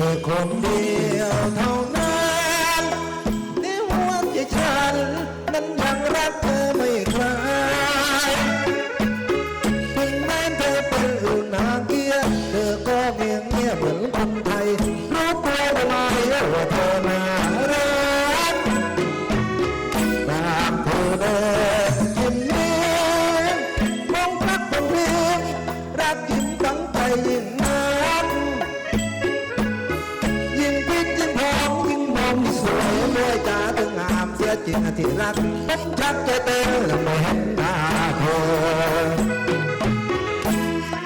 kundi ริงที่รักผมชักจะเต้นไม่เห็นหน้าเธอ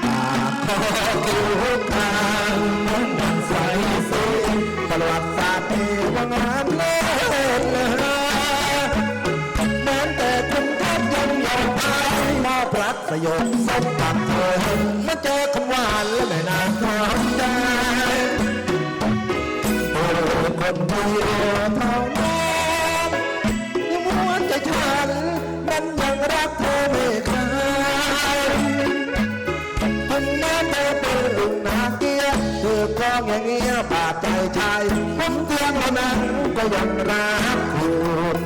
ปากคอคิ้วคางเหมือนดังใสสีประวัติศาสตร์มีว่างามเลิศแม้แต่คุณแทบยังยอมไปมอบรักสยบสมกับเธอมื่อเจอคำหวานและไม่นานความใจโอ้คนเดียวเท่า บาดใจชายผมเพียงเท่านั้นก็ยังรักคุณ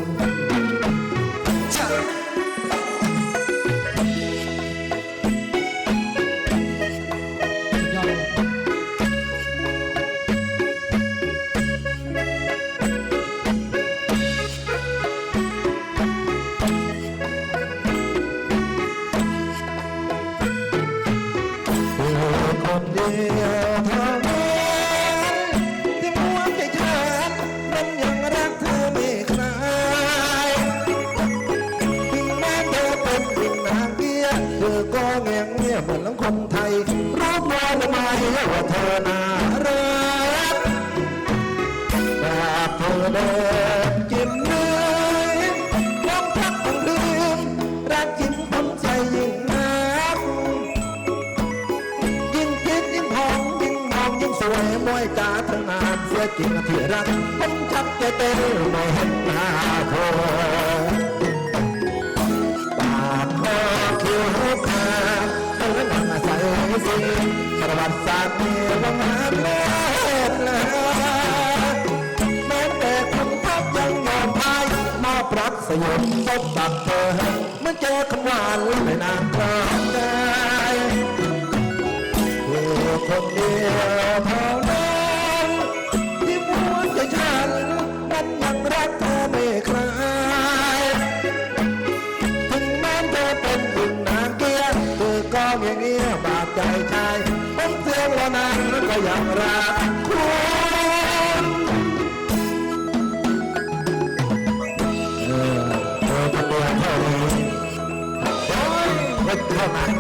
คนเดียว นารักแบบเธอเดินจิ้มเนื้อลองพักบังคืนรักยิ้มผมใจยิ่งนักยิ่งคิดยิ่งหอมยิ่งมองยิ่งสวยมวยกาทั้งงานเสียจริงที่รักผมชักจะเต้นไม่เห็นหน้าเธอ ประวัติศาสตร์มีว่างามเลิศเลอแม้แต่คนทักยังยอมพายมอบรักสยบสบตับเธอเมื่อเจอคำหวานไม่นานกลางใจเธอคนเดียวเท่านั้นที่หัวใจฉันมันยังรักเธอไม่คลายถึงแม้เธอเป็นหญิงนางเกียรเธอก็เงียเงียบาดใจชายผมเสียง ว่านั้นก็ยังรักคุณเออเธอคนเดียวเท่านี้โอ้ยไม่เท่านั้น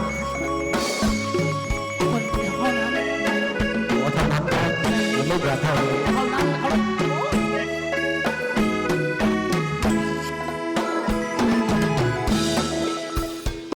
คนในห้องนั้นโอ้เท่านั้นนะไม่เหลือเท่านี้